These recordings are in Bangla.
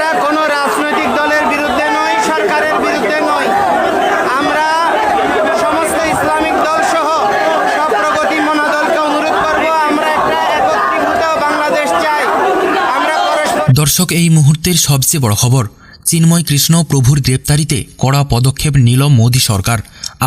আমরা কোনো রাজনৈতিক দলের বিরুদ্ধে নই, সরকারের বিরুদ্ধে নই। আমরা সমস্ত ইসলামিক দল সহ সব প্রগতি মনোদলকে অনুরোধ করব, আমরা একটা একত্রীভূত বাংলাদেশ চাই। আমরা দর্শক, এই মুহূর্তের সবচেয়ে বড় খবর, চিন্ময় কৃষ্ণ প্রভুর গ্রেপ্তারিতে কড়া পদক্ষেপ নিল মোদী সরকার।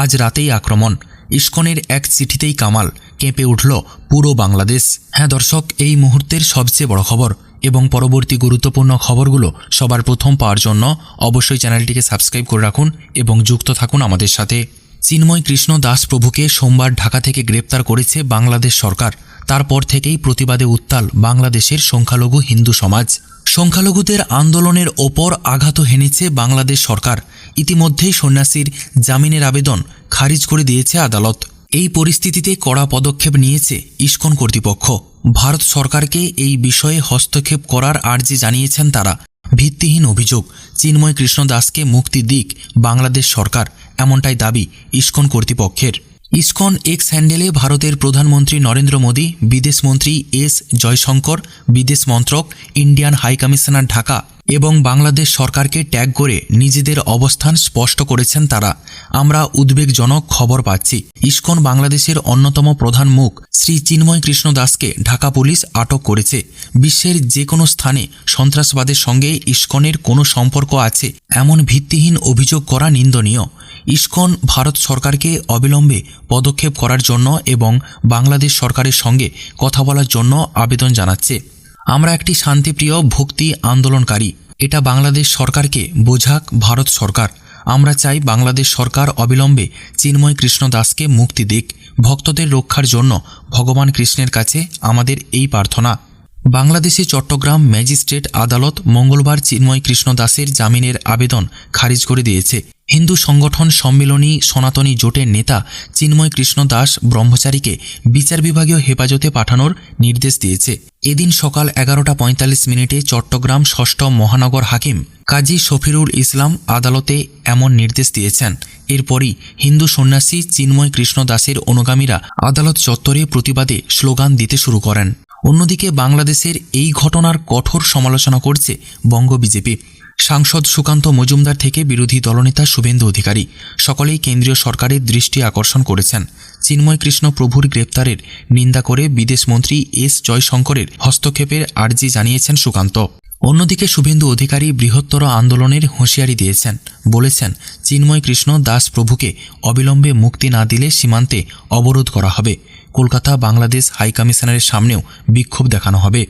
আজ রাতেই আক্রমণ। ইস্কনের এক চিঠিতেই কামাল কেঁপে উঠল পুরো বাংলাদেশ। হ্যাঁ দর্শক, এই মুহূর্তের সবচেয়ে বড় খবর এবং পরবর্তী গুরুত্বপূর্ণ খবরগুলো সবার প্রথম পাওয়ার জন্য অবশ্যই চ্যানেলটিকে সাবস্ক্রাইব করে রাখুন এবং যুক্ত থাকুন আমাদের সাথে। চিন্ময় কৃষ্ণ দাস প্রভুকে সোমবার ঢাকা থেকে গ্রেপ্তার করেছে বাংলাদেশ সরকার। তারপর থেকেই প্রতিবাদে উত্তাল বাংলাদেশের সংখ্যালঘু হিন্দু সমাজ। সংখ্যালঘুদের আন্দোলনের ওপর আঘাত হেনেছে বাংলাদেশ সরকার। ইতিমধ্যেই সন্ন্যাসীর জামিনের আবেদন খারিজ করে দিয়েছে আদালত। এই পরিস্থিতিতে কড়া পদক্ষেপ নিয়েছে ইস্কন কর্তৃপক্ষ। ভারত সরকারকে এই বিষয়ে হস্তক্ষেপ করার আর্জি জানিয়েছেন তারা। ভিত্তিহীন অভিযোগ, চিন্ময় কৃষ্ণ দাসকে মুক্তি দিক বাংলাদেশ সরকার, এমনটাই দাবি ইস্কন কর্তৃপক্ষের। ইসকন এক্স হ্যান্ডেলে ভারতের প্রধানমন্ত্রী নরেন্দ্র মোদী বিদেশমন্ত্রী এস জয়শঙ্কর, বিদেশ মন্ত্রক, ইন্ডিয়ান হাইকমিশনার ঢাকা এবং বাংলাদেশ সরকারকে ট্যাগ করে নিজেদের অবস্থান স্পষ্ট করেছেন তারা। আমরা উদ্বেগজনক খবর পাচ্ছি। ইস্কন বাংলাদেশের অন্যতম প্রধান মুখ শ্রী চিন্ময় কৃষ্ণ দাসকে ঢাকা পুলিশ আটক করেছে। বিশ্বের যে কোনো স্থানে সন্ত্রাসবাদের সঙ্গে ইস্কনের কোনো সম্পর্ক আছে এমন ভিত্তিহীন অভিযোগ করা নিন্দনীয়। ইস্কন ভারত সরকারকে অবিলম্বে পদক্ষেপ করার জন্য এবং বাংলাদেশ সরকারের সঙ্গে কথা বলার জন্য আবেদন জানাচ্ছে। আমরা একটি শান্তিপ্রিয় ভক্তি আন্দোলনকারী। এটা বাংলাদেশ সরকারকে বোঝাক ভারত সরকার। আমরা চাই বাংলাদেশ সরকার অবিলম্বে চিন্ময় কৃষ্ণ দাসকে মুক্তি দিক। ভক্তদের রক্ষার জন্য ভগবান কৃষ্ণের কাছে আমাদের এই প্রার্থনা। বাংলাদেশে চট্টগ্রাম ম্যাজিস্ট্রেট আদালত মঙ্গলবার চিন্ময় কৃষ্ণ দাসের জামিনের আবেদন খারিজ করে দিয়েছে। হিন্দু সংগঠন সম্মিলনী সনাতনী জোটের নেতা চিন্ময় কৃষ্ণ দাস ব্রহ্মচারীকে বিচার বিভাগীয় হেফাজতে পাঠানোর নির্দেশ দিয়েছে। এদিন সকাল এগারোটা পঁয়তাল্লিশ মিনিটে চট্টগ্রাম ষষ্ঠ মহানগর হাকিম কাজী শফিরুল ইসলাম আদালতে এমন নির্দেশ দিয়েছেন। এরপরই হিন্দু সন্ন্যাসী চিন্ময় কৃষ্ণ দাসের অনুগামীরা আদালত চত্বরে প্রতিবাদে স্লোগান দিতে শুরু করেন। অন্যদিকে বাংলাদেশের এই ঘটনার কঠোর সমালোচনা করছে বঙ্গ বিজেপি। সাংসদ সুকান্ত মজুমদার থেকে বিরোধী দলনেতা শুভেন্দু অধিকারী। সকলেই কেন্দ্রীয় সরকারের দৃষ্টি আকর্ষণ করেছেন। চিন্ময় কৃষ্ণ প্রভুর গ্রেপ্তারের নিন্দা করে বিদেশমন্ত্রী এস জয়শঙ্করের হস্তক্ষেপের আর্জি জানিয়েছেন সুকান্ত। অন্যদিকে শুভেন্দু অধিকারী বৃহত্তর আন্দোলনের হুঁশিয়ারি দিয়েছেন। বলেছেন, চিন্ময় কৃষ্ণ দাস প্রভুকে অবিলম্বে মুক্তি না দিলে সীমান্তে অবরোধ করা হবে। কলকাতা, বাংলাদেশ হাইকমিশনারের সামনেও বিক্ষোভ দেখানো হবে।